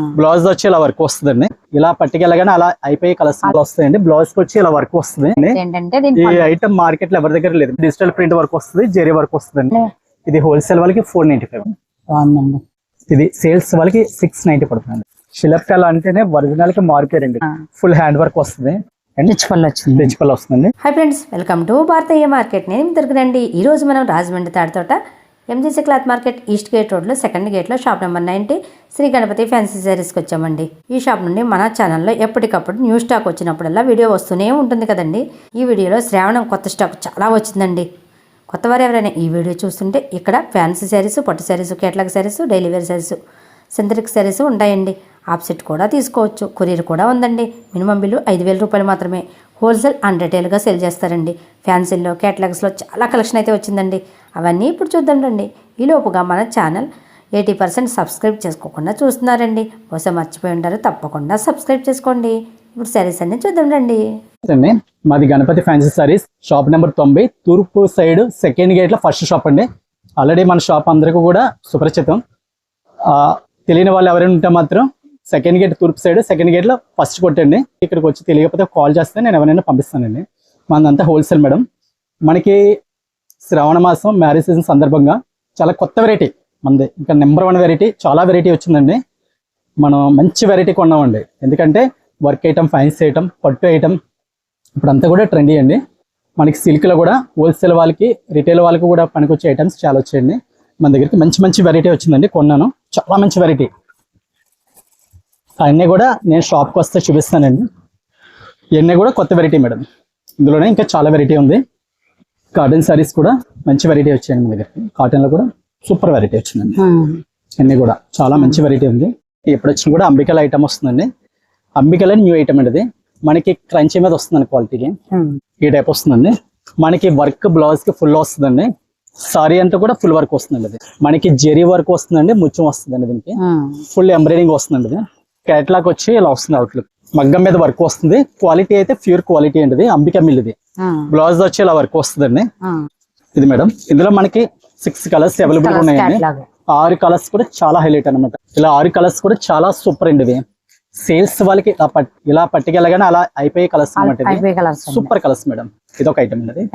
Blouse వచ్చి ఇలా work వస్తుందండి. ఇలా పట్టుకెళ్ళగానే అలా అయిపోయి కలర్స్ వస్తాయండి. బ్లౌజ్ వచ్చి ఇలా వర్క్ వస్తుంది. ఈ. ఐటమ్ మార్కెట్లో ఎవరి దగ్గర లేదు. డిజిటల్ ప్రింట్ వర్క్ వస్తుంది జెరీ వర్క్ వస్తుందండి. ఇది హోల్సేల్ వాళ్ళకి ఫోర్ నైన్టీ ఫైవ్ ఇది సేల్స్ వాళ్ళకి సిక్స్ నైన్టీ పడుతుంది శిలప్కళ అంటేనే ఒరిజినల్కి మార్కెట్ అండి. ఫుల్ హ్యాండ్ వర్క్ వస్తుంది. వస్తుంది hi friends welcome to Bharatiya market నేను దొరికినండి ఈరోజు మనం Rajahmundry Tadithota MGC cloth market east gate రోడ్లో second గేట్లో shop number ninety Shri Ganapathi fancy శారీస్కి వచ్చామండి. ఈ షాప్ నుండి మన ఛానల్లో ఎప్పటికప్పుడు న్యూ స్టాక్ వచ్చినప్పుడల్లా వీడియో వస్తూనే ఉంటుంది కదండి. ఈ వీడియోలో శ్రావణం కొత్త స్టాక్ చాలా వచ్చిందండి. కొత్తవారు ఎవరైనా ఈ వీడియో చూస్తుంటే ఇక్కడ ఫ్యాన్సీ శారీస్ పట్టు sarees catalogue sarees daily wear sarees synthetic sarees ఉంటాయండి. ఆప్సెట్ కూడా తీసుకోవచ్చు. కొరియర్ కూడా ఉందండి. మినిమం బిల్లు ఐదు వేల రూపాయలు మాత్రమే. హోల్సేల్ అండ్ రిటైల్గా సెల్ చేస్తారండి. ఫ్యాన్సీల్లో కేటలాగ్స్లో చాలా కలెక్షన్ అయితే వచ్చిందండి. అవన్నీ ఇప్పుడు చూద్దాం రండి. ఈలోపుగా మన ఛానల్ ఎయిటీ పర్సెంట్ సబ్స్క్రైబ్ చేసుకోకుండా చూస్తున్నారండి. బహుశా మర్చిపోయి ఉంటారు తప్పకుండా సబ్స్క్రైబ్ చేసుకోండి. ఇప్పుడు సారీస్ అన్ని చూద్దాం రండి. మాది Ganapathi fancy sarees shop number తొంభై తూర్పు సైడ్ సెకండ్ గేట్లో ఫస్ట్ షాప్ అండి. ఆల్రెడీ మన షాప్ అందరికీ కూడా సుపరిచితం. తెలియని వాళ్ళు ఎవరైనా ఉంటే మాత్రం సెకండ్ గేట్ తూర్పు సైడ్ సెకండ్ గేట్లో ఫస్ట్ కొట్టండి. ఇక్కడికి వచ్చి తెలియకపోతే కాల్ చేస్తే నేను ఎవరైనా పంపిస్తానండి. మనదంతా హోల్సేల్ మేడం మనకి శ్రావణ మాసం మ్యారేజ్ సీజన్ సందర్భంగా చాలా కొత్త వెరైటీ మనది ఇంకా నెంబర్ వన్ వెరైటీ చాలా వెరైటీ వచ్చిందండి. మనం మంచి వెరైటీ కొన్నామండి. ఎందుకంటే వర్క్ ఐటమ్ ఫైన్స్ ఐటమ్ పట్టు ఐటమ్ ఇప్పుడు అంతా కూడా ట్రెండీ అండి. మనకి సిల్క్లో కూడా హోల్సేల్ వాళ్ళకి రిటైల్ వాళ్ళకి కూడా పనికొచ్చే ఐటమ్స్ చాలా వచ్చాయండి. మన దగ్గరికి మంచి మంచి వెరైటీ వచ్చిందండి కొన్నాను. చాలా మంచి వెరైటీ. అన్నీ కూడా నేను షాప్కి వస్తే చూపిస్తానండి. ఇవన్నీ కూడా కొత్త వెరైటీ మేడం. ఇందులోనే ఇంకా చాలా వెరైటీ ఉంది. కాటన్ సారీస్ కూడా మంచి వెరైటీ వచ్చాయండి మన దగ్గరికి. కాటన్లో కూడా సూపర్ వెరైటీ వచ్చిందండి. అన్ని కూడా చాలా మంచి వెరైటీ ఉంది. ఎప్పుడు వచ్చినా కూడా అంబికల ఐటమ్ వస్తుందండి. అంబికల న్యూ ఐటమ్ అండి ఇది మనకి క్రంచీ మీద వస్తుందండి క్వాలిటీకి ఈ టైప్ వస్తుందండి. మనకి వర్క్ బ్లౌజ్కి ఫుల్ వస్తుందండి. సారీ అంతా కూడా ఫుల్ వర్క్ వస్తుందండి ఇది మనకి జెరీ వర్క్ వస్తుందండి ముత్యం వస్తుందండి దీనికి. ఫుల్ ఎంబ్రాయిడింగ్ వస్తుందండి ఇది వచ్చి ఇలా వస్తుంది అవుట్లుక్ మగ్గం మీద వర్క్ వస్తుంది. క్వాలిటీ అయితే ప్యూర్ క్వాలిటీ అండి ఇది అంబిక మిల్ ఇది. బ్లౌజ్ వచ్చి ఇలా వర్క్ వస్తుందండి. ఇది మేడం. ఇందులో మనకి సిక్స్ కలర్స్ అవైలబుల్ ఉన్నాయండి. ఆరు కలర్స్ కూడా చాలా హైలైట్ అన్నమాట. ఇలా ఆరు కలర్స్ కూడా చాలా సూపర్ అండి ఇవి. సేల్స్ వాళ్ళకి ఇలా పట్- ఇలా పట్టుకెళ్ళగానే అలా అయిపోయే కలర్స్ అనమాట సూపర్ కలర్స్ మేడం. ఇది ఒక ఐటమ్ అండి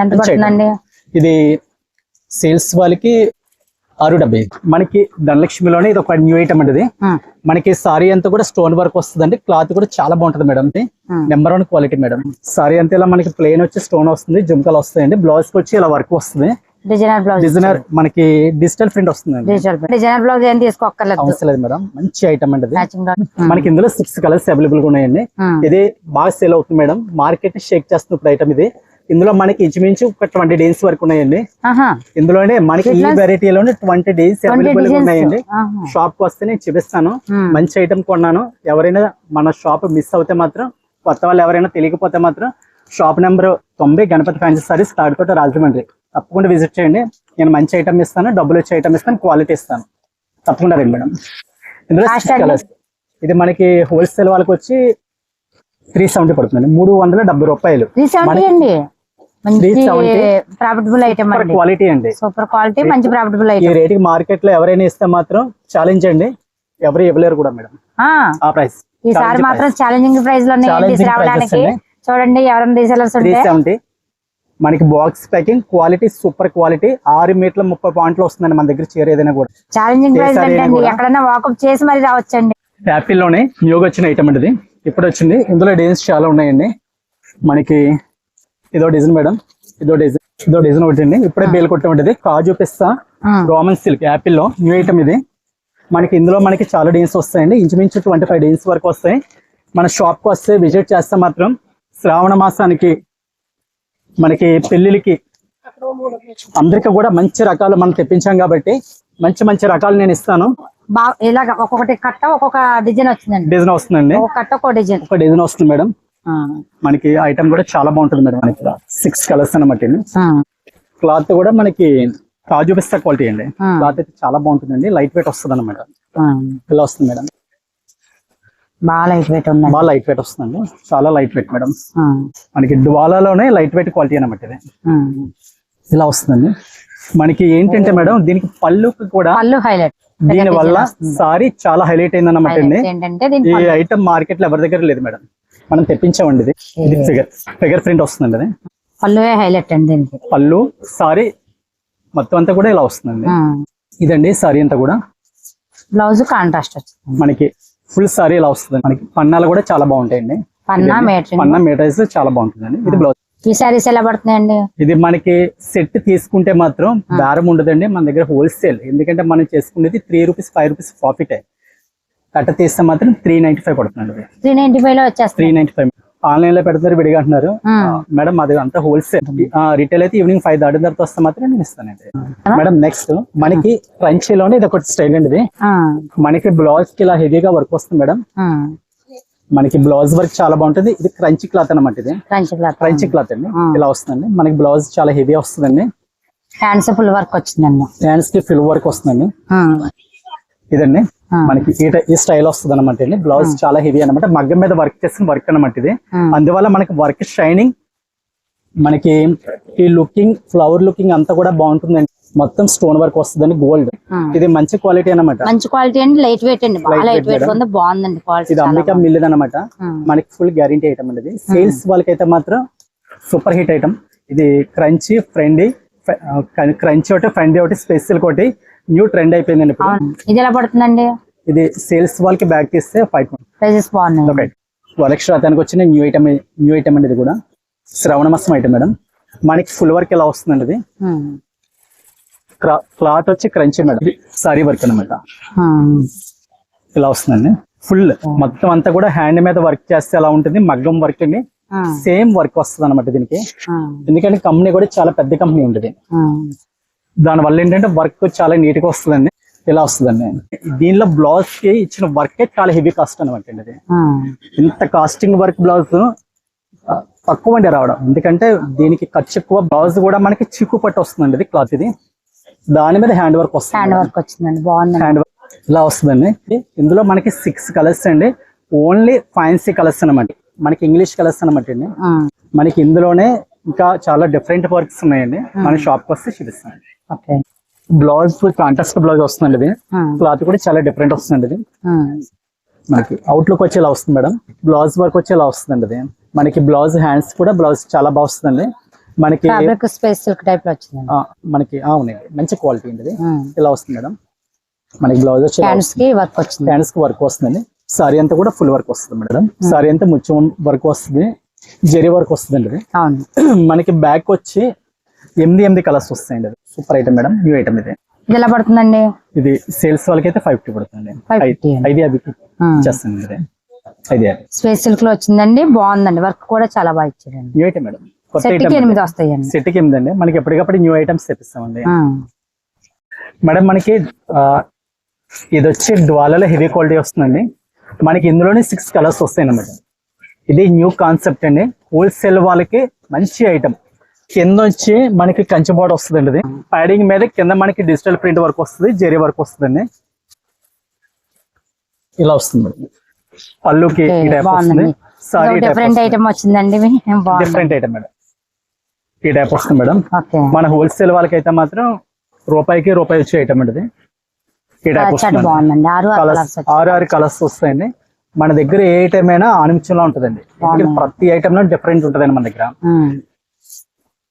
ఇది సేల్స్ వాళ్ళకి ఆరు డెబ్బై మనకి ధనలక్ష్మిలోనే ఇది ఒక న్యూ ఐటమ్ అండి మనకి సారీ అంతా కూడా స్టోన్ వర్క్ వస్తుందండి. క్లాత్ కూడా చాలా బాగుంటుంది madam. Number one quality madam. Saree అంతా ఇలా మనకి ప్లెయిన్ వచ్చి స్టోన్ వస్తుంది జుమ్కలు వస్తాయండి. బ్లౌజ్కి వచ్చి ఇలా వర్క్ వస్తుంది. డిజైనర్ బ్లౌజ్ డిజైనర్ మనకి digital print digital designer blouse ఏం తీసుకోక్కర్లేదు. అవసరం మేడం. మంచి ఐటమ్ అండి బ్లౌజ్ మనకి ఇందులో సిక్స్ కలర్స్ అవైలబుల్గా ఉన్నాయండి. ఇది బాగా సేల్ అవుతుంది మేడం. మార్కెట్ షేక్ చేస్తున్న ఇప్పుడు ఐటమ్ ఇది. ఇందులో మనకి ఇంచుమించు ఒక ట్వంటీ డేస్ వరకు ఉన్నాయండి. ఇందులోనే మనకి ఈ వెరైటీలోనే ట్వంటీ డేస్ అవైలబుల్గా ఉన్నాయండి. షాప్కి వస్తే నేను చూపిస్తాను. Hmm. మంచి ఐటమ్ కొన్నాను. ఎవరైనా మన షాప్ మిస్ అవుతే మాత్రం కొత్త వాళ్ళు ఎవరైనా తెలియకపోతే మాత్రం షాప్ నెంబర్ తొంభై గణపతి ఫ్యాన్సీ సారీస్ తాడుకోట రాజమండ్రి. తప్పకుండా విజిట్ చేయండి. నేను మంచి ఐటమ్ ఇస్తాను. డబ్బులు వచ్చే ఐటమ్ ఇస్తాను. క్వాలిటీ ఇస్తాను. తప్పకుండా రండి మేడం. ఇందులో colours. ఇది మనకి హోల్సేల్ వాళ్ళకి వచ్చి త్రీ సెవెంటీ పడుతుంది మూడు వందల డెబ్బై రూపాయలు. మంచి 370. ప్రాఫిటబుల్ ఐటమ్ క్వాలిటీ అండి. సూపర్ క్వాలిటీ మంచి ప్రాఫిటబుల్ ఈ ఐటమ్ రేటుకి మార్కెట్లో ఎవరైనా ఇస్తే మాత్రం ఛాలెంజ్ అండి. ఎవరు ఇవ్వలేరు కూడా మేడం. ఆ. ప్రైస్ ఈసారి మాత్రం ఛాలెంజింగ్ ప్రైస్లో. చూడండి ఎవరైనా రీసెలర్స్ ఉంటే. మనకి box packing quality super quality ఆరు మీటర్ల ముప్పై పాయింట్లు వస్తుందండి మన దగ్గర చీర ఏదైనా కూడా. Challenging price. ఎక్కడైనా వాకప్ చేసి మరి రావచ్చండి. యాపిల్లోనే న్యూగా వచ్చిన ఐటమ్ అండి ఇది. ఇప్పుడు వచ్చింది ఇందులో డిజైన్స్ చాలా ఉన్నాయండి. మనకి ఇదో డిజైన్ మేడం. ఇదో డిజైన్ ఇదో డిజైన్ ఒకటి అండి. ఇప్పుడే బేల్ కొట్టమంటది కాజు పిస్తా రోమన్ సిల్క్ యాపిల్లో. న్యూ ఐటమ్ ఇది. మనకి ఇందులో మనకి చాలా డిజైన్స్ వస్తాయండి. ఇంచుమించు ట్వంటీ ఫైవ్ డిజైన్స్ వరకు వస్తాయి. మన షాప్కి వస్తే విజిట్ చేస్తే మాత్రం శ్రావణ మాసానికి మనకి పెళ్ళిళ్ళకి అందరికీ కూడా మంచి రకాలు మనం తెప్పించాం కాబట్టి మంచి మంచి రకాలు నేను ఇస్తాను. ఇలాగ ఒక్కొక్కటి కట్ట ఒక్కొక్క డిజైన్ వచ్చిందండి. డిజైన్ వస్తుందండి. ఒక కట్ట ఒక్కొక్క డిజైన్. ఒక డిజైన్ వస్తుంది మేడం. మనకి ఐటమ్ కూడా చాలా బాగుంటుంది మేడం మనకి సిక్స్ కలర్స్ అన్నమాట ఇది. క్లాత్ కూడా మనకి కాజు పిస్తా క్వాలిటీ అండి. క్లాత్ అయితే చాలా బాగుంటుందండి. లైట్ వెయిట్ వస్తుంది అన్నమాట. ఇలా వస్తుంది మేడం. బాగా లైట్ వెయిట్ ఉందండి. బాగా లైట్ వెయిట్ వస్తుందండి. చాలా లైట్ వెయిట్ మేడం. మనకి డువాలాలోనే లైట్ వెయిట్ క్వాలిటీ అన్నమాట ఇది. ఇలా వస్తుందండి. మనకి ఏంటంటే మేడం దీనికి పళ్ళుకి కూడా పళ్ళు హైలైట్ దీని వల్ల సారీ చాలా హైలైట్ అయింది అండి. దీని ఈ ఐటమ్ మార్కెట్లో ఎవరి దగ్గర లేదు మేడం. మనం తెప్పించామండి ఇది ఇది ఫిగర్. ఫిగర్ ప్రింట్ వస్తుందండి అది. పళ్ళువే హైలైట్ అండి దీనికి. పళ్ళు సారీ మొత్తం అంతా కూడా ఇలా వస్తుందండి. ఇదండి సారీ అంతా కూడా. బ్లౌజ్ కాంట్రాస్ట్ మనకి ఫుల్ సారీ ఇలా వస్తుంది మనకి పన్నాలు కూడా చాలా బాగుంటాయండి. పన్నా మేటరింగ్ పన్నా మెటీరియల్స్ చాలా బాగుంటుందండి. ఇది బ్లౌజ్. ఈ సారీస్ ఎలా పడుతున్నాయండి? ఇది మనకి సెట్ తీసుకుంటే మాత్రం బేరం ఉండదండి. మన దగ్గర హోల్సేల్. ఎందుకంటే మనం చేసుకునేది three rupees five rupees profit కట్ట తీస్తే మాత్రం త్రీ నైన్టీ ఫైవ్ పడుతుందండి త్రీ నైన్టీ ఫైవ్లో త్రీ నైన్టీ ఫైవ్ ఆన్లైన్లో పెడుతున్నారు విడిగా అంటున్నారు. మేడం అది అంతా హోల్సేల్ రిటైల్ అయితే ఈవినింగ్ ఫైవ్ దాటిన తర్వాత వస్తే మాత్రం నేను ఇస్తానండి మేడం నెక్స్ట్ మనకి క్రంచీలోనే ఇది ఒకటి స్టైల్ అండి ఇది. మనకి బ్లౌజ్కి ఇలా హెవీగా వర్క్ వస్తుంది మేడం. మనకి బ్లౌజ్ వర్క్ చాలా బాగుంటుంది. ఇది క్రంచీ క్లాత్ అన్నమాట ఇది. క్రంచ్ క్లాత్ క్రంచీ క్లాత్ అండి. ఇలా వస్తుందండి. మనకి బ్లౌజ్ చాలా హెవీ వస్తుందండి. హ్యాండ్స్ ఫుల్ వర్క్ వచ్చిందండి. హ్యాండ్స్కి ఫిల్ వర్క్ వస్తుందండి ఇదండి. మనకి ఈ స్టైల్ వస్తుంది అనమాట అండి. బ్లౌజ్ చాలా హెవీ అనమాట మగ్గం మీద వర్క్ చేసిన వర్క్ అనమాట ఇది. అందువల్ల మనకి వర్క్ షైనింగ్ మనకి ఈ లుకింగ్ ఫ్లవర్ లుకింగ్ అంతా కూడా బాగుంటుందండి. మొత్తం స్టోన్ వర్క్ వస్తుందండి గోల్డ్. ఇది మంచి క్వాలిటీ అన్నమాట. మంచి క్వాలిటీ అండి లైట్ వెయిట్ అండి. లైట్ వెయిట్ ఉంది బాగుందండి క్వాలిటీ ఇది అంబికా మిల్లిది అనమాట మనకి ఫుల్ గ్యారంటీ ఐటమ్ అండి సేల్స్ వాళ్ళకైతే మాత్రం సూపర్ హిట్ ఐటమ్. ఇది క్రంచీ ఫ్రెండీ క్రంచీ ఒకటి ఫ్రెండీ ఒకటి స్పెషల్ ఒకటి. న్యూ ట్రెండ్ అయిపోయిందండి ఇప్పుడు. ఇది ఎలా పడుతుందండి? ఇది సేల్స్ వాళ్ళకి బ్యాక్ తీస్తే ఫైవ్ ప్రైజెస్ బాగున్నాయి రథానికి వచ్చిన న్యూ ఐటమ్ న్యూ ఐటమ్ అండి ఇది కూడా. శ్రవణ మాసం ఐటమ్ మేడం. మనకి ఫుల్ వర్క్ ఎలా వస్తుందండి ఇది. క్లాత్ వచ్చి క్రంచీ మేడం. సారీ వర్క్ అనమాట. ఇలా వస్తుందండి. ఫుల్ మొత్తం అంతా కూడా హ్యాండ్ మీద వర్క్ చేస్తే ఎలా ఉంటుంది? మగ్గం వర్క్ అండి. సేమ్ వర్క్ వస్తుంది అనమాట దీనికి. ఎందుకంటే కంపెనీ కూడా చాలా పెద్ద కంపెనీ ఉంటుంది. దాని వల్ల ఏంటంటే వర్క్ చాలా నీట్గా వస్తుందండి. ఇలా వస్తుందండి. దీనిలో బ్లౌజ్కి ఇచ్చిన వర్క్ చాలా హెవీ కాస్ట్ అనమాట అండి. ఇంత కాస్టింగ్ వర్క్ బ్లౌజ్ తక్కువ అండి రావడం. ఎందుకంటే దీనికి ఖర్చు ఎక్కువ బ్లౌజ్ కూడా మనకి చిక్కు పట్టు వస్తుందండి ఇది క్లాత్ ఇది దాని మీద హ్యాండ్ వర్క్ వస్తుంది. హ్యాండ్ వర్క్ వచ్చిందండి బాగుందండి. హ్యాండ్ వర్క్ ఇలా వస్తుందండి. ఇందులో మనకి సిక్స్ కలర్స్ అండి. ఓన్లీ ఫ్యాన్సీ కలర్స్ అనమాట మనకి ఇంగ్లీష్ కలర్స్ అనమాట అండి. మనకి ఇందులోనే ఇంకా చాలా డిఫరెంట్ వర్క్స్ ఉన్నాయండి. మన షాప్కి వస్తే చూపిస్తాను. ఓకే. బ్లౌజ్ కాంట్రాస్ట్ బ్లౌజ్ వస్తుందండి ఇది. క్లాత్ కూడా చాలా డిఫరెంట్ వస్తుందండి ఇది. ఉమ్. మనకి అవుట్లుక్ వచ్చి ఇలా వస్తుంది మేడం. బ్లౌజ్ వర్క్ వచ్చి ఇలా వస్తుందండి ఇది. మనకి బ్లౌజ్ హ్యాండ్స్ కూడా బ్లౌజ్ చాలా బాగా వస్తుందండి. మనకి ఫ్యాబ్రిక్ స్పేస్ సిల్క్ టైప్లో వచ్చిందండి. ఆ, మనకి మంచి క్వాలిటీ అండి. ఇలా వస్తుంది మేడం. మనకి బ్లౌజ్ వచ్చి హ్యాండ్స్కి వర్క్ వచ్చింది. హ్యాండ్స్కి వర్క్ వస్తుందండి. సారీ అంతా కూడా ఫుల్ వర్క్ వస్తుంది మేడం. సారీ అంతా ముత్యం వర్క్ వస్తుంది. జెరీ వర్క్ వస్తుందండి ఇది. అవును. మనకి బ్యాక్ వచ్చి ఎనిమిది ఎనిమిది కలర్స్ వస్తాయండి అది super item madam new item ఇది. ఇది ఎలా పడుతుందండి? ఇది సేల్స్ వాళ్ళకి అయితే ఫైవ్ ఫిఫ్టీ పడుతుంది 550 అండి. ఐదు యాభైకి చేస్తాను ఇది. ఐదు యాభై స్పేస్ సిల్క్లో వచ్చిందండి బాగుందండి. వర్క్ కూడా చాలా బాగా ఇచ్చారండి. New item madam. కొత్త సెట్కి ఐటమ్ ఎనిమిది వస్తాయండి. సెట్కి ఎనిమిది అండి. మనకి ఎప్పటికప్పుడు న్యూ ఐటమ్స్ తెప్పిస్తామండి. మేడం మనకి ఆ, ఇది వచ్చి డ్వాలలో హెవీ క్వాలిటీ వస్తుందండి. మనకి ఇందులోనే సిక్స్ కలర్స్ వస్తాయి అన్నమాట ఇది న్యూ కాన్సెప్ట్ అండి. హోల్సేల్ వాళ్ళకి మంచి ఐటమ్. కింద వచ్చి మనకి కంచి బోర్డ్ వస్తుందండి ఇది. ప్యాడింగ్ మీద కింద మనకి డిజిటల్ ప్రింట్ వర్క్ వస్తుంది జెరీ వర్క్ వస్తుందండి. ఇలా వస్తుంది. పళ్ళుకి ఈ టైప్ వస్తుంది. బాగుందండి. సారీ డిఫరెంట్ ఐటమ్ వచ్చిందండి. ఇవి. బాగుంది. Different item madam. ఈ టైప్ వస్తుంది మేడం. మన హోల్సేల్ వాళ్ళకైతే మాత్రం రూపాయికి రూపాయి వచ్చే ఐటమ్ అండి ఇది. ఈ టైప్ వస్తుంది. ఆరు ఆరు కలర్స్ వస్తాయండి. మన దగ్గర ఏ ఐటమ్ అయినా ఆనిమిషంలో ఉంటుందండి. ప్రతి ఐటమ్లో డిఫరెంట్ ఉంటుందండి మన దగ్గర.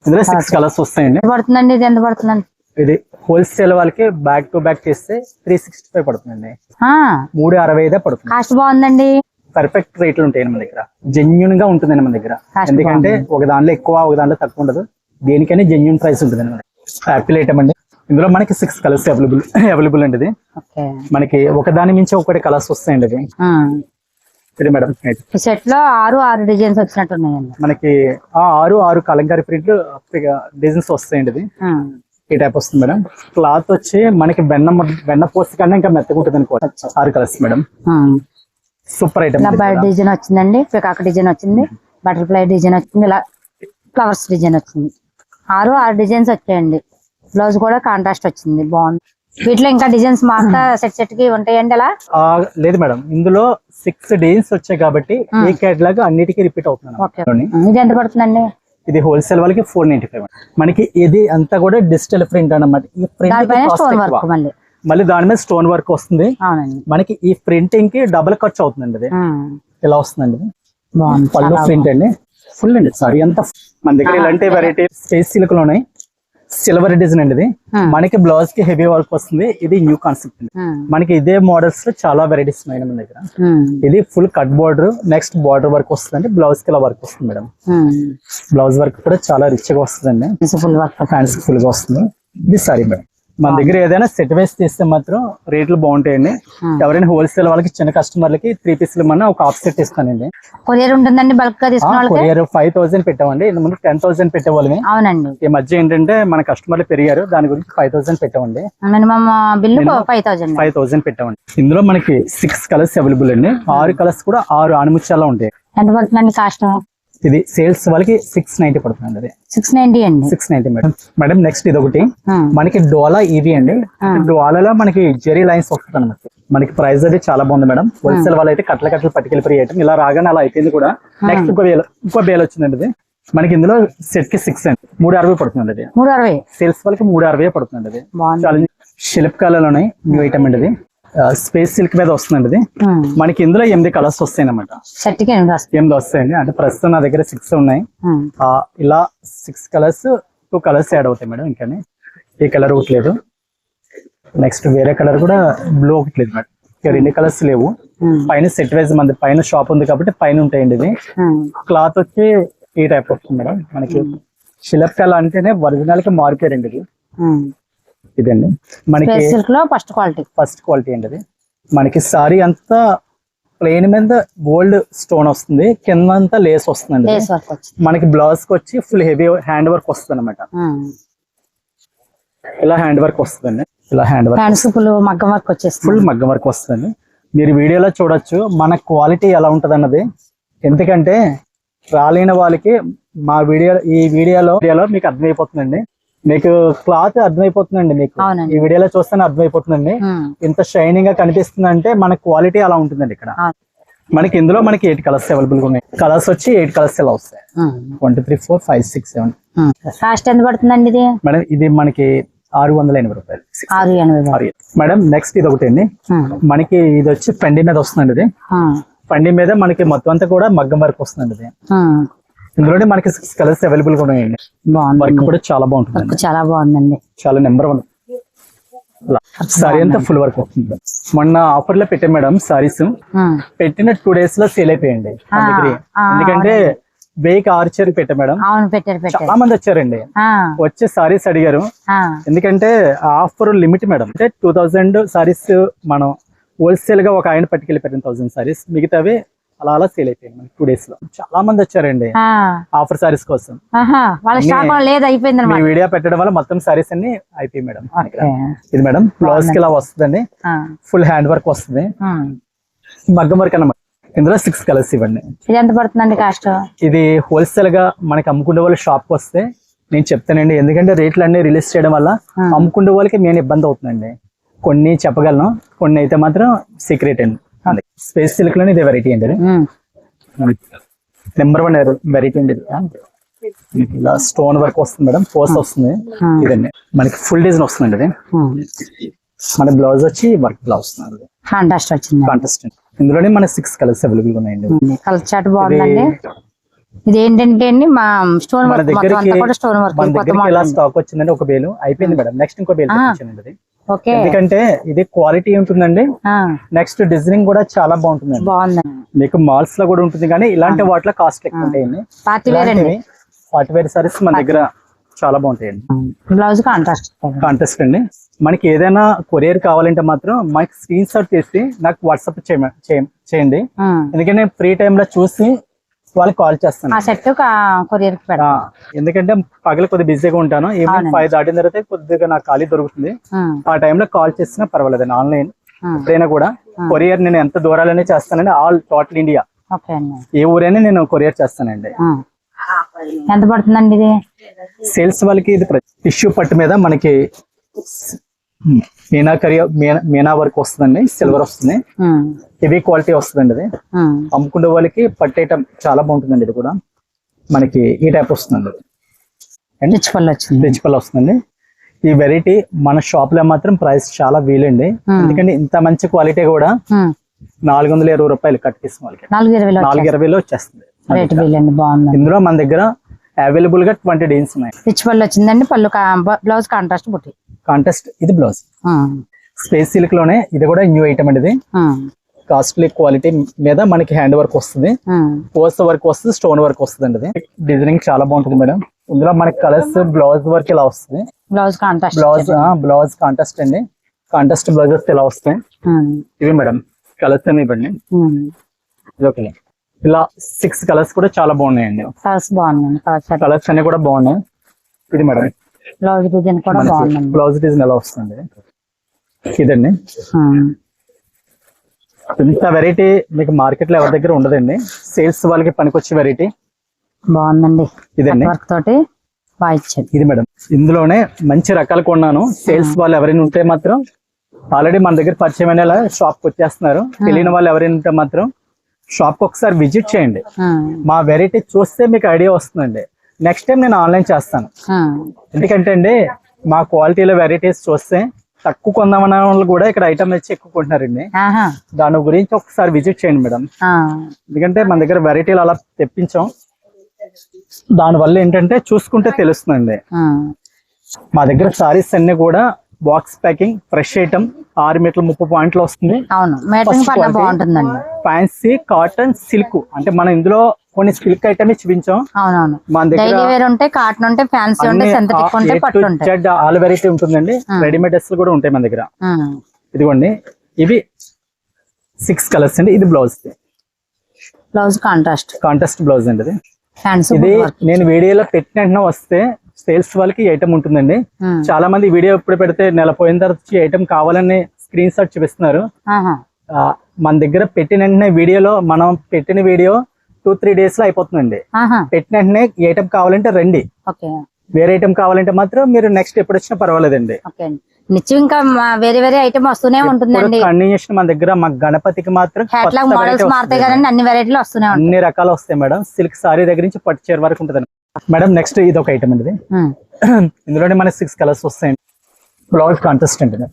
ఇందులో సిక్స్ కలర్స్ వస్తాయండి. పడుతుందండి? ఇది ఎంత పడుతుందండి? ఇది హోల్సేల్ వాళ్ళకి బ్యాక్ టు బ్యాక్ చేస్తే త్రీ సిక్స్టీ ఫైవ్ పడుతుందండి మూడు అరవై ఐదే పడుతుంది. కాస్ట్ బాగుందండి. పర్ఫెక్ట్ రేట్లు ఉంటాయండి మన దగ్గర. జెన్యున్గా ఉంటుందండి మన దగ్గర. ఎందుకంటే ఒక దాంట్లో ఎక్కువ ఒక దాంట్లో తక్కువ ఉండదు. దేనికైనా జెన్యున్ ప్రైస్ ఉంటుందండి మన యాపిల్ ఐటమ్ అండి. ఇందులో మనకి సిక్స్ కలర్స్ అవైలబుల్ అవైలబుల్ అండి ఇది. మనకి ఒక దాని మించి ఒకటి కలర్స్ వస్తాయండి ఇది. ఇది మేడం. ఈ సెట్లో ఆరు ఆరు డిజైన్స్ వచ్చినట్టు ఉన్నాయండి మనకి ఆరు ఆరు కలంకారీ ప్రింట్లు డిజైన్స్ వస్తాయండి ఇది. ఈ టైప్ వస్తుంది మేడం. క్లాత్ వచ్చి మనకి వెన్న మ- వెన్న పోసి కన్నా ఇంకా మెత్తగా ఉంటుంది అనుకోవచ్చు ఆరు colours madam. Super item design వచ్చిందండి. పికాక్ డిజైన్ వచ్చింది. బటర్ఫ్లై డిజైన్ వచ్చింది. ఇలా ఫ్లవర్స్ డిజైన్ వచ్చింది. ఆరు ఆరు డిజైన్స్ వచ్చాయండి. బ్లౌజ్ కూడా కాంట్రాస్ట్ వచ్చింది. బాగుంది. వీటిలో ఇంకా డిజైన్స్ మాస్తా సెట్ సెట్కి ఉంటాయండి అలా? లేదు మేడం. ఇందులో సిక్స్ డేస్ వచ్చాయి కాబట్టి ఏ కేటలాగ్ అన్నిటికీ రిపీట్ అవుతున్నాను. ఓకే ఇది ఎంత పడుతుందండి? ఇది హోల్సేల్ వాళ్ళకి ఫోర్ నైన్టీ ఫైవ్ మనకి ఇది అంతా కూడా డిజిటల్ ప్రింట్ అన్నమాట. ఈ ప్రింట్ మళ్ళీ. దాని మీద స్టోన్ వర్క్ వస్తుంది. మనకి ఈ ప్రింటింగ్కి డబుల్ ఖర్చు అవుతుందండి ఇది ఉమ్. ఇలా వస్తుందండి ఇది. పళ్ళు ప్రింట్ అండి. ఫుల్ అండి. సారీ ఎంత మన దగ్గర ఇలాంటి వెరైటీ స్పేస్ సిల్క్లోనే సిల్వర్ డిజైన్ అండి ఇది. మనకి బ్లౌజ్కి హెవీ వర్క్ వస్తుంది. ఇది న్యూ కాన్సెప్ట్ అండి. మనకి ఇదే మోడల్స్లో చాలా వెరైటీస్ ఉన్నాయి మన దగ్గర. ఇది full cut border next border work వస్తుంది బ్లౌజ్కి ఇలా వర్క్ వస్తుంది మేడం. బ్లౌజ్ వర్క్ కూడా చాలా రిచ్గా వస్తుందండి. ఫుల్ వర్క్ ఫుల్గా వస్తుంది. ఇది సారీ మేడం. మన దగ్గర ఏదైనా సెట్ వేసి తీస్తే మాత్రం రేట్లు బాగుంటాయండి. ఎవరైనా హోల్సేల్ వాళ్ళకి చిన్న కస్టమర్లకి త్రీ పీసులు ఇమ్మన్నా ఒక హాఫ్ సెట్ ఇస్తానండి. కొరియర్ ఉంటుందండి బల్క్ కొరియర్ ఫైవ్ థౌసండ్ పెట్టామండి. ఇంత ముందు టెన్ థౌసండ్ పెట్టేవాళ్ళమి. అవునండి. ఈ మధ్య ఏంటంటే మన కస్టమర్లు పెరిగారు. దాని గురించి ఫైవ్ థౌసండ్ పెట్టామండి. Minimum bill five thousand five thousand పెట్టామండి. ఇందులో మనకి సిక్స్ కలర్స్ అవైలబుల్ అండి. ఆరు కలర్స్ కూడా ఆరు ఆణిముత్యాలు ఉంటాయి. ఎంత పడుతుందండి కాస్ట్ ఇది సేల్స్ వాళ్ళకి సిక్స్ నైన్టీ పడుతుంది అది సిక్స్ నైన్టీ అండి. Six ninety madam. Madam next ఇది ఒకటి. మనకి డోలా ఈవీ అండి. డోలాలో మనకి జెరీ లైన్స్ వస్తుంది అనమాట మనకి ప్రైస్ అది చాలా బాగుంది మేడం. హోల్సేల్ వాళ్ళు అయితే కట్ల కట్టలు పట్టుకెళ్ళిపోయి ఐటమ్ ఇలా రాగానే అలా అయిపోయింది కూడా. నెక్స్ట్ ఇంకో వేలు ఇంకో వేలు వచ్చిందండి ఇది. మనకి ఇందులో సెట్కి సిక్స్ అండి. మూడు అరవై పడుతుంది అది మూడు అరవై. సేల్స్ వాళ్ళకి మూడు అరవై పడుతుంది అది చాలా శిల్పకాలలోనే న్యూ ఐటమ్ అండి స్పేస్ సిల్క్ మీద వస్తుందండి ఇది. మనకి ఇందులో ఎనిమిది కలర్స్ వస్తాయి అనమాట ఎనిమిది వస్తాయండి. అంటే ప్రస్తుతం నా దగ్గర సిక్స్ ఉన్నాయి. ఇలా six colours two colours add అవుతాయి మేడం ఇంకానే ఈ కలర్ ఒకటి లేదు. నెక్స్ట్ వేరే కలర్ కూడా బ్లూ ఒకటి లేదు మేడం. ఇంకా రెండు కలర్స్ లేవు. పైన సెట్ వైజ్ మంది పైన షాప్ ఉంది కాబట్టి పైన ఉంటాయండి ఇది. క్లాత్ వచ్చి ఈ టైప్ వస్తుంది మేడం. మనకి శిలప్కల అంటేనే ఒరిజినల్కి మార్కెట్ ఇది. ఉమ్. ఇదండి. మనకి స్పేస్ సిల్క్లో ఫస్ట్ క్వాలిటీ. ఫస్ట్ క్వాలిటీ అండి ఇది మనకి సారీ అంతా ప్లెయిన్ మీద గోల్డ్ స్టోన్ వస్తుంది. కింద అంతా లేస్ వస్తుందండి మనకి బ్లౌజ్కి వచ్చి ఫుల్ హెవీ హ్యాండ్ వర్క్ వస్తుంది అనమాట. ఇలా హ్యాండ్ వర్క్ వస్తుందండి. ఇలా హ్యాండ్ వర్క్ ఫుల్ మగ్గం వర్క్ వచ్చేస్తుంది. ఫుల్ మగ్గం వర్క్ వస్తుందండి. మీరు వీడియోలో చూడొచ్చు. మన క్వాలిటీ ఎలా ఉంటది అన్నది ఎందుకంటే రాలేని వాళ్ళకి మా వీడియో ఈ వీడియోలో వీడియోలో మీకు అర్థమైపోతుందండి. మీకు క్లాత్ అర్థమైపోతుందండి మీకు. ఈ వీడియోలో చూస్తేనే అర్థమైపోతుందండి. ఇంత షైనింగ్గా కనిపిస్తుంది అంటే మన క్వాలిటీ అలా ఉంటుందండి ఇక్కడ. మనకి ఇందులో మనకి ఎయిట్ కలర్స్ అవైలబుల్గా ఉన్నాయి కలర్స్ వచ్చి ఎయిట్ కలర్స్ ఇలా వస్తాయి. One two three four five six seven. Cost ఎంత పడుతుందండి ఇది మేడం ఇది మనకి ఆరు వందల ఎనభై రూపాయలు. మేడం నెక్స్ట్ ఇది ఒకటి అండి. మనకి ఇది వచ్చి పండి మీద వస్తుందండి ఇది. పండి మీద మనకి మొత్తం అంతా కూడా మగ్గం వర్క్ వస్తుందండి ఇది. ఇందులోనే మనకి సిక్స్ కలర్స్ అవైలబుల్గా ఉన్నాయండి. వర్క్ కూడా చాలా బాగుంటుందండి. వర్క్ చాలా బాగుందండి. చాలా నెంబర్ వన్ సారీ అంతా ఫుల్ వర్క్ వస్తుంది మొన్న ఆఫర్లో పెట్టాం మేడం సారీస్. పెట్టిన టూ డేస్లో సేల్ అయిపోయండి ఆ, ఎందుకంటే వేక్ ఆర్చర్ పెట్టాం మేడం. చాలా మంది వచ్చారండి. వచ్చి సారీస్ అడిగారు. ఎందుకంటే ఆఫర్ లిమిట్ మేడం. అంటే టూ థౌజండ్ సారీస్ మనం హోల్సేల్గా ఒక ఆయన పట్టుకెళ్ళిపోయారు థౌసండ్ సారీస్ మిగతావి అలా అలా సేల్ అయిపోయింది మనకి టూ డేస్లో. చాలా మంది వచ్చారండి. ఆఫర్ సారీస్ కోసం. వీడియో పెట్టడం వల్ల మొత్తం సారీస్ అన్ని అయిపోయి మేడం. ఇది మేడం బ్లౌజ్కి ఇలా వస్తుందండి. ఫుల్ హ్యాండ్ వర్క్ వస్తుంది. మగ్గం వర్క్ అన్నమాట. ఇందులో సిక్స్ కలర్స్ ఇవ్వండి. ఇది ఎంత పడుతుందండి కాస్ట్ ఇది హోల్సేల్గా మనకి అమ్ముకునే వాళ్ళ షాప్కి వస్తే నేను చెప్తానండి. ఎందుకంటే రేట్లు అన్ని రిలీజ్ చేయడం వల్ల. అమ్ముకునే వాళ్ళకి మెయిన్ ఇబ్బంది అవుతుందండి. కొన్ని చెప్పగలను. కొన్ని అయితే మాత్రం సీక్రెట్ అండి. స్పేస్ సిల్క్లోనే ఇదే వెరైటీ అండి నెంబర్ వన్ వెరైటీ అండి. ఇలా స్టోన్ వర్క్ వస్తుంది మేడం పోస్ట్ వస్తుంది. ఇదండి. మనకి ఫుల్ డిజైన్ వస్తుందండి ఇది. మన బ్లౌజ్ వచ్చి వర్క్ బ్లౌజ్ వచ్చింది కాంటెస్ట్ ఇందులోనే మన సిక్స్ కలర్స్ అవైలబుల్ ఉన్నాయండి. కలర్ చాట్ బాగుందండి. ఇది ఏంటంటే అండి మా స్టోన్ వర్క్ స్టోన్ వర్క్ ఇలా స్టాక్ వచ్చిందండి ఒక బేలు అయిపోయింది మేడం. నెక్స్ట్ ఇంకో బేలు ఆ. ఎందుకంటే ఇది క్వాలిటీ ఉంటుందండి. నెక్స్ట్ డిజైనింగ్ కూడా చాలా బాగుందండి. మీకు మాల్స్లో కూడా ఉంటుంది కానీ ఇలాంటి వాటిలో కాస్ట్ ఎక్కువ ఉంటాయండి. పార్టీ వేర్ సారీస్ మన దగ్గర చాలా బాగుంటాయండి. బ్లౌజ్ కాంట్రాస్ట్ కాంటెస్ట్ అండి. మనకి ఏదైనా కొరియర్ కావాలంటే మాత్రం మనకి స్క్రీన్ షాట్ చేసి నాకు వాట్సాప్ చేయండి. ఎందుకంటే ఫ్రీ లో చూసి వాళ్ళకి కాల్ చేస్తాను. ఆ సెట్ కొరియర్ ఎందుకంటే పగల కొద్దిగా బిజీగా ఉంటాను. ఈవినింగ్. ఫైవ్ దాటిన తర్వాత కొద్దిగా నాకు ఖాళీ దొరుకుతుంది. ఆ. టైంలో కాల్ చేసినా పర్వాలేదండి ఆన్లైన్ ఎప్పుడైనా కూడా కొరియర్ నేను ఎంత దూరాలనే చేస్తానండి ఆల్ టోటల్ ఇండియా ఏ ఊరైనా నేను కొరియర్ చేస్తానండి. ఎంత పడుతుందండి ఇది? సేల్స్ వాళ్ళకి ఇది టిష్యూ పట్టు మీద మనకి మీనా కరీ మీనా మీనా వర్క్ వస్తుందండి సిల్వర్ వస్తుంది. హెవీ క్వాలిటీ వస్తుందండి అది ఉమ్, అమ్ముకునే వాళ్ళకి పట్టు ఐటమ్ చాలా బాగుంటుందండి ఇది కూడా. మనకి ఈ టైప్ వస్తుందండి రిచ్ పళ్ళు వచ్చింది ప్రిన్సిపల్ వస్తుందండి. ఈ వెరైటీ మన షాప్లో మాత్రం ప్రైస్ చాలా వీలండి. ఎందుకంటే ఇంత మంచి క్వాలిటీ కూడా. నాలుగు వందల ఇరవై రూపాయలు కట్టిస్తాం వాళ్ళకి. నాలుగు ఇరవైలో వచ్చేస్తుంది. ఇందులో మన దగ్గర అవైలబుల్గా ట్వంటీ డీన్స్ ఉన్నాయి. రిచ్ పళ్ళు వచ్చిందండి పళ్ళు బ్లౌజ్ కాంట్రాస్ట్ బుట్టి. కాంటెస్ట్ ఇది బ్లౌజ్. స్పేస్ సిల్క్లోనే ఇది కూడా న్యూ ఐటమ్ అండి ఇది. కాస్ట్లీ క్వాలిటీ మీద మనకి హ్యాండ్ వర్క్ వస్తుంది. పోస్ట్ వర్క్ వస్తుంది స్టోన్ వర్క్ వస్తుంది అండి ఇది. డిజైనింగ్ చాలా బాగుంటుంది మేడం. ఇందులో మనకి కలర్స్ బ్లౌజ్ వర్క్ ఇలా వస్తుంది. Blouse contrast blouse blouse contest అండి. కాంటెస్ట్ బ్లౌజెస్ ఇలా వస్తాయి. ఇవి మేడం కలర్స్ అని ఇవ్వండి. ఇది ఓకే. ఇలా సిక్స్ కలర్స్ కూడా చాలా బాగున్నాయండి. కలర్స్ అన్ని కూడా బాగున్నాయి. ఇది మేడం బ్లౌజ్ డిజైన్ కూడా బాగుందండి. బ్లౌజ్ డిజైన్ ఎలా వస్తుంది ఇదండి. ఉమ్. ఇంత వెరైటీ మీకు మార్కెట్లో ఎవరి దగ్గర ఉండదండి. సేల్స్ వాళ్ళకి పనికొచ్చే వెరైటీ బాగుందండి. ఇదండి. వర్క్ తోటి ఇది మేడం. ఇందులోనే మంచి రకాలు కొన్నాను. సేల్స్ వాళ్ళు ఎవరైనా ఉంటే మాత్రం ఆల్రెడీ మన దగ్గర పరిచయం అయిన షాప్కి వచ్చేస్తున్నారు. తెలియని వాళ్ళు ఎవరైనా ఉంటే మాత్రం షాప్కి ఒకసారి విజిట్ చేయండి. మా వెరైటీ చూస్తే మీకు ఐడియా వస్తుందండి. నెక్స్ట్ టైం నేను ఆన్లైన్ చేస్తాను. ఎందుకంటే అండి మా క్వాలిటీలో వెరైటీస్ చూస్తే తక్కువ కొందామన్న వాళ్ళు కూడా ఇక్కడ ఐటమ్ వచ్చి ఎక్కువ కొంటున్నారండి. దాని గురించి ఒకసారి విజిట్ చేయండి మేడం. ఎందుకంటే మన దగ్గర వెరైటీలు అలా తెప్పించాం. దానివల్ల ఏంటంటే చూసుకుంటే తెలుస్తుందండి. మా దగ్గర సారీస్ అన్ని కూడా బాక్స్ ప్యాకింగ్ ఫ్రెష్ ఐటమ్ ఆరు మీటర్ల ముప్పై పాయింట్లు వస్తుంది. అవును. ఫ్యాన్సీ కాటన్ సిల్క్ అంటే మనం ఇందులో కొన్ని సిల్క్ ఐటమ్ చూపించాం అవునవును. మన దగ్గర వేర్ ఉంటాయి కాటన్ ఉంటాయి ఫ్యాన్సీ ఉంటాయి సింథటిక్ ఉంటాయి పట్టు ఉంటాయి ఆల్ వెరైటీ ఉంటుందండి. రెడీమేడ్ డ్రెస్సులు కూడా ఉంటాయి మన దగ్గర. ఇదిగోండి. ఇవి సిక్స్ కలర్స్ అండి. ఇది blouse blouse contrast. Contest blouse అండి ఇది నేను వీడియోలో పెట్టిన వెంటనే వస్తే సేల్స్ వాళ్ళకి ఐటమ్ ఉంటుందండి. చాలా మంది వీడియో ఎప్పుడు పెడితే నెల పోయిన తర్వాత ఐటమ్ కావాలని స్క్రీన్ షాట్ చూపిస్తున్నారు. మన దగ్గర పెట్టిన వెంటనే వీడియోలో మనం పెట్టిన వీడియో టూ త్రీ డేస్లో అయిపోతుందండి పెట్టిన వెంటనే ఐటమ్ కావాలంటే రండి. వేరే ఐటమ్ కావాలంటే మాత్రం మీరు నెక్స్ట్ ఎప్పుడు వచ్చినా పర్వాలేదండి. నిత్యం ఇంకా వేరే వేరే ఐటమ్ వస్తూనే ఉంటుందండి. కంటిన్యూషన్ మన దగ్గర మా గణపతికి మాత్రం మోడల్స్ మారుతాయి. కదండి అన్ని వెరైటీలు వస్తూనే అన్ని రకాలు వస్తాయి మేడం. సిల్క్ సారీ దగ్గర నుంచి పట్టు చీర వరకు ఉంటుంది మేడం నెక్స్ట్ ఇది ఒక ఐటమ్ అండి. ఇందులోనే మనకి సిక్స్ కలర్స్ వస్తాయండి. బ్లౌజ్ కాంటెస్ట్ అండి.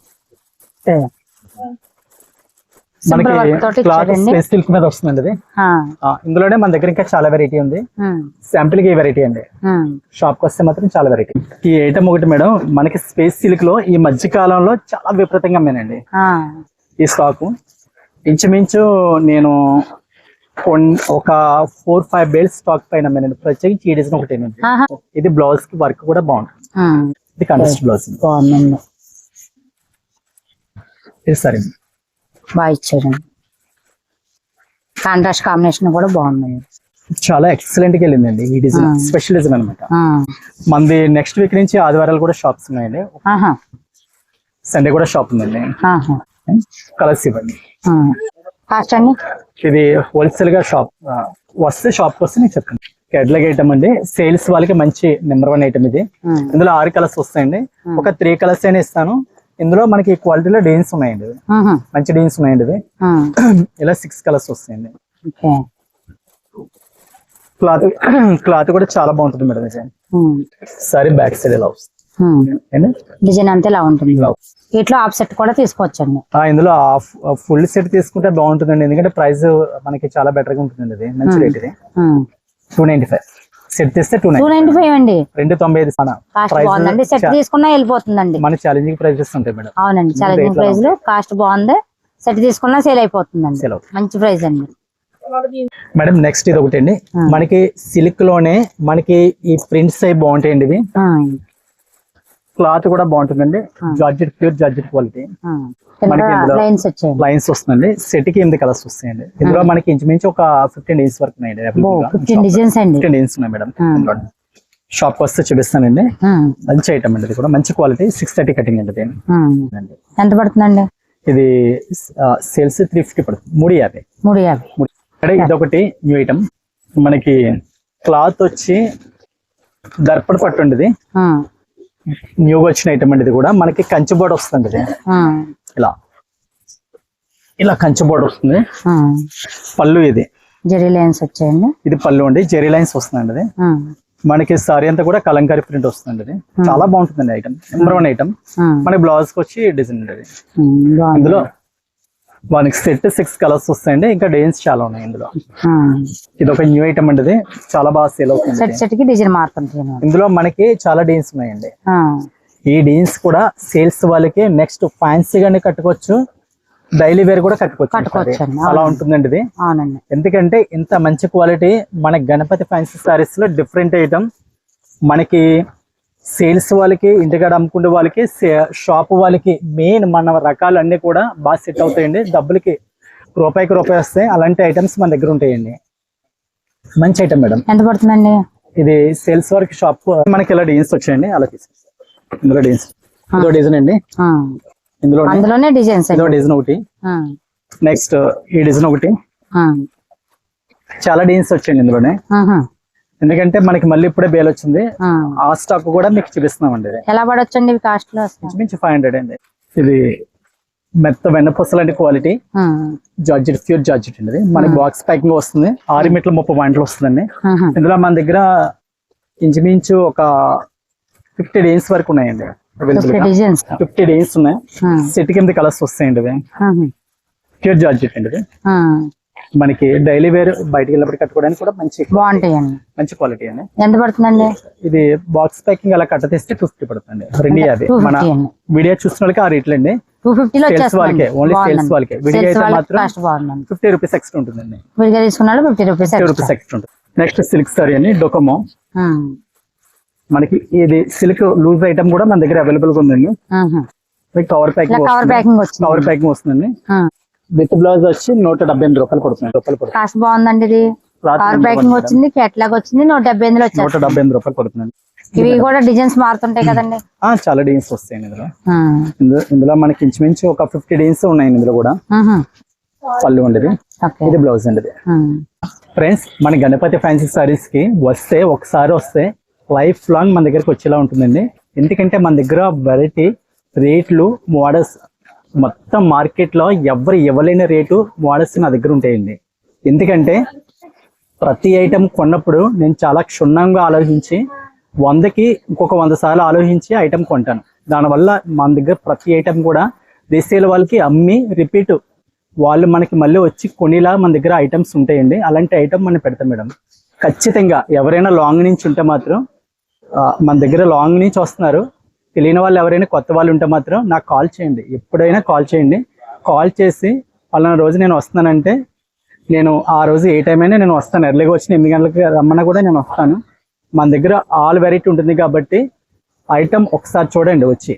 మనకి క్లాత్ సిల్క్ మీద వస్తుందండి ఇది. ఇందులోనే మన దగ్గర ఇంకా చాలా వెరైటీ ఉంది. శాంపిల్కి వెరైటీ అండి. షాప్కి వస్తే మాత్రం చాలా వెరైటీ ఈ ఐటమ్ ఒకటి మేడం మనకి స్పేస్ సిల్క్లో ఈ మధ్య కాలంలో చాలా విపరీతంగా అమ్మానండి. ఈ స్టాక్ ఇంచుమించు నేను ఒక ఫోర్ ఫైవ్ బేల్స్ స్టాక్ పైన అమ్మానండి. ప్రత్యేకించి ఈ డిజైన్ ఒకటి. ఇది బ్లౌజ్కి వర్క్ కూడా బాగుంటుంది. ఇది కంటెస్ట్ బ్లౌజ్ బాగుందండి. ఇది సరే. బాగా ఇచ్చారండి కాంట్రాస్ట్ కాంబినేషన్ కూడా బాగుందండి. చాలా ఎక్సలెంట్గా వెళ్ళిందండి ఈ డిజైన్. స్పెషల్ డిజైన్ అనమాట. మనది నెక్స్ట్ వీక్ నుంచి ఆదివారాలు కూడా షాప్స్ ఉన్నాయండి. సండే కూడా షాప్ ఉందండి. కలర్స్ ఇవ్వండి. కాస్ట్ అండి? ఇది హోల్సేల్గా షాప్ వస్తే షాప్ వస్తే నేను చెప్తాను. కెడ్లగ్ ఐటమ్ అండి. సేల్స్ వాళ్ళకి మంచి నెంబర్ వన్ ఐటమ్ ఇది. ఇందులో ఆరు కలర్స్ వస్తాయండి. ఒక త్రీ కలర్స్ అయినా ఇస్తాను. ఇందులో మనకి క్వాలిటీలో డీన్స్ ఉన్నాయండి. మంచి డీన్స్ ఉన్నాయండి ఇది. ఇలా సిక్స్ కలర్స్ వస్తాయండి. క్లాత్ క్లాత్ కూడా చాలా బాగుంటుంది మేడం ఉమ్. సారీ బ్యాక్ సైడ్ ఇలా వస్తుంది? డిజైన్ అంతా ఇలా ఉంటుంది. ఇలా వీటిలో ఆఫ్ సెట్ కూడా తీసుకోవచ్చండి. ఆ, ఇందులో ఫుల్ సెట్ తీసుకుంటే బాగుంటుందండి. ఎందుకంటే ప్రైస్ మనకి చాలా బెటర్గా ఉంటుందండి ఇది. మంచి రేట్ ఇది. టూ నైన్టీ ఫైవ్ సెట్ తీస్తే two two nine ninety five అండి. రెండు తొంభై ఐదు బాగుందండి. సెట్ తీసుకున్నా వెళ్ళిపోతుందండి. మన ఛాలెంజింగ్ ప్రైజెస్ ఉంటాయి మేడం. అవునండి. ఛాలెంజింగ్లో కాస్ట్ బాగుంది. సెట్ తీసుకున్నా సేల్ అయిపోతుందండి. మంచి ప్రైస్ అండి. మేడం నెక్స్ట్ ఇది ఒకటి అండి. మనకి సిల్క్లోనే మనకి ఈ ప్రింట్స్ అవి బాగుంటాయండి ఇవి. క్లాత్ కూడా బాగుంటుందండి. Georgette pure georgette quality. మనకి లైన్స్ వస్తుందండి. సెట్కి ఎనిమిది కలర్స్ వస్తాయండి. ఇందులో మనకి ఇంచుమించు ఒక ఫిఫ్టీన్ డేస్ వరకు ఫిఫ్టీన్ డిజైన్స్ ఉన్నాయి మేడం. షాప్ వస్తే చూపిస్తానండి. మంచి ఐటమ్ అండి ఇది కూడా. మంచి క్వాలిటీ సిక్స్ థర్టీ కటింగ్ అండి. ఎంత పడుతుందండి? ఇది సేల్స్ త్రీ ఫిఫ్టీ పడుతుంది. మూడు యాభై. మూడు యాభై. ఇదొకటి న్యూ ఐటమ్ మనకి క్లాత్ వచ్చి దర్పణ పట్టు ఆ. న్యూగా వచ్చిన ఐటమ్ అండి ఇది కూడా మనకి కంచి బోర్డు వస్తుంది ఇది. ఇలా. ఇలా కంచి బోర్డు వస్తుంది. పళ్ళు ఇది. జెరీ లైన్స్ వచ్చాయండి. ఇది పళ్ళు అండి. జెరీ లైన్స్ వస్తుందండి ఇది. మనకి సారీ అంతా కూడా కలంకారీ ప్రింట్ వస్తుంది అది. చాలా బాగుంటుందండి ఐటమ్ నెంబర్ వన్ ఐటమ్ మనకి బ్లౌజ్కి వచ్చి డిజైన్ అండి. ఇందులో మనకి సెట్ సిక్స్ కలర్స్ వస్తాయండి. ఇంకా డిజైన్స్ చాలా ఉన్నాయి ఇందులో. ఇది ఒక న్యూ ఐటమ్ అండి ఇది. చాలా బాగా సేల్ అవుతుంది సెట్ సెట్కి డిజైన్ మారుతుంటాయి ఇందులో మనకి చాలా డిజైన్స్ ఉన్నాయండి. ఈ డిజైన్స్ కూడా సేల్స్ వాళ్ళకి నెక్స్ట్ ఫ్యాన్సీ గానే కట్టుకోవచ్చు. డైలీ వేర్ కూడా కట్టుకోవచ్చు. అలా ఉంటుందండి ఇది. ఎందుకంటే ఇంత మంచి క్వాలిటీ మన గణపతి ఫ్యాన్సీ సారీస్లో డిఫరెంట్ ఐటమ్ మనకి సేల్స్ వాళ్ళకి ఇంటికాడ అమ్ముకునే వాళ్ళకి షాప్ వాళ్ళకి మెయిన్ మన రకాలు అన్ని కూడా బాగా సెట్ అవుతాయండి. డబ్బులకి రూపాయికి రూపాయి వస్తాయి. అలాంటి ఐటమ్స్ మన దగ్గర ఉంటాయండి. మంచి ఐటమ్ మేడం. ఎంత పడుతుందండి? ఇది సేల్స్ వర్క్ షాప్ మనకి ఇలా డిజైన్స్ వచ్చాయండి. అలా తీసుకోండి ఇందులో డిజైన్స్. ఇదో డిజైన్ అండి. ఇందులో అందులోనే డిజైన్స్ ఇదో అండి డిజైన్ ఒకటి. నెక్స్ట్ ఈ డిజైన్ ఒకటి. చాలా డిజైన్స్ వచ్చాయండి ఇందులోనే. ఎందుకంటే మనకి మళ్ళీ ఇప్పుడే బేల్ వచ్చింది. ఆ. స్టాక్ కూడా మీకు చూపిస్తున్నామండి ఎలా పడొచ్చండి కాస్ట్లో ఫైవ్ హండ్రెడ్ అండి. ఇది మెత్త వెన్నపూస లాంటి క్వాలిటీ జార్జెట్ ప్యూర్ జార్జెట్ అండి మనకి బాక్స్ ప్యాకింగ్ వస్తుంది. ఆరు మీటర్ల ముప్పై పాయింట్లు వస్తుందండి. ఇందులో మన దగ్గర ఇంచుమించు ఒక ఫిఫ్టీ డేస్ వరకు ఉన్నాయండి. ఫిఫ్టీ డేస్ ఉన్నాయి. సెట్ కింద కలర్స్ వస్తాయండి ప్యూర్ జార్జెట్ అండి మనకి డైలీ వేర్ బయటికి వెళ్ళినప్పుడు కట్టుకోవడానికి కూడా మంచి బాగుంటాయండి. మంచి క్వాలిటీ అండి. ఎంత పడుతుందండి? ఇది బాక్స్ ప్యాకింగ్ అలా కట్ట తీస్తే టూ ఫిఫ్టీ పడుతుంది. రెండు యాభై మన వీడియో చూసిన వాళ్ళకి ఆ రేట్లు అండి. టూ ఫిఫ్టీలో సేల్స్ వాళ్ళకే ఓన్లీ సేల్స్ వాళ్ళకే. విడిగా అయితే మాత్రం కాస్ట్ బాగుందండి. ఫిఫ్టీ రూపీస్ ఎక్స్ట్రా ఉంటుందండి. విడిగా తీసుకున్నాడు fifty rupees fifty rupees extra ఉంటుంది. నెక్స్ట్ సిల్క్ సారీ అండి డొకోమో మనకి ఇది సిల్క్ లూజ్ ఐటమ్ కూడా మన దగ్గర అవైలబుల్గా ఉందండి. కవర్ ప్యాకింగ్ కవర్ ప్యాకింగ్ వస్తుందండి. విత్ బ్లౌజ్ వచ్చి నూట డెబ్బై ఎనిమిది రూపాయలు పడుతుంది. రూపాయలు పడుతుంది. కాస్ట్ బాగుందండి ఇది. కవర్ number ప్యాకింగ్ వచ్చింది కేటలాగ్ వచ్చింది నూట డెబ్బై ఎనిమిదిలో నూట వచ్చేస్తుంది. డెబ్బై ఎనిమిది రూపాయలు పడుతుంది. ఇవి కూడా డిజైన్స్ మారుతుంటాయి కదండి. ఆ, చాలా డీన్స్ వస్తాయండి ఇందులో. ఆ, ఇందులో మనకి ఇంచుమించు ఒక ఫిఫ్టీ డీన్స్ ఉన్నాయండి ఇందులో కూడా. పళ్ళు ఉండేది ఇది బ్లౌజ్ అండి ఫ్రెండ్స్ మన గణపతి ఫ్యాన్సీ సారీస్కి వస్తే ఒకసారి వస్తే లైఫ్ లాంగ్ మన దగ్గరికి వచ్చేలా ఉంటుందండి. ఎందుకంటే మన దగ్గర వెరైటీ రేట్లు మోడల్స్ మొత్తం మార్కెట్లో ఎవరు ఇవ్వలేని రేటు మోడల్స్ నా దగ్గర ఉంటాయండి. ఎందుకంటే ప్రతి ఐటెం కొన్నప్పుడు నేను చాలా క్షుణ్ణంగా ఆలోచించి వందకి ఇంకొక వంద సార్లు ఆలోచించి ఐటెం కొంటాను. దానివల్ల మన దగ్గర ప్రతి ఐటెం కూడా రీసేల్ వాళ్ళకి అమ్మి రిపీట్ వాళ్ళు మనకి మళ్ళీ వచ్చి కొనేలా మన దగ్గర ఐటమ్స్ ఉంటాయండి. అలాంటి ఐటమ్ మనం పెడతాం మేడం. ఖచ్చితంగా ఎవరైనా లాంగ్ నుంచి ఉంటే మాత్రం మన దగ్గర లాంగ్ నుంచి వస్తున్నారు. తెలియని వాళ్ళు ఎవరైనా కొత్త వాళ్ళు ఉంటే మాత్రం నాకు కాల్ చేయండి. ఎప్పుడైనా కాల్ చేయండి. కాల్ చేసి పలానా రోజు నేను వస్తున్నానంటే నేను ఆ రోజు ఏ టైం అయినా నేను వస్తాను. ఎర్లీగా వచ్చిన ఎనిమిది గంటలకు రమ్మన్నా కూడా నేను వస్తాను. మన దగ్గర ఆల్ వెరైటీ ఉంటుంది కాబట్టి ఐటమ్ ఒకసారి చూడండి వచ్చి.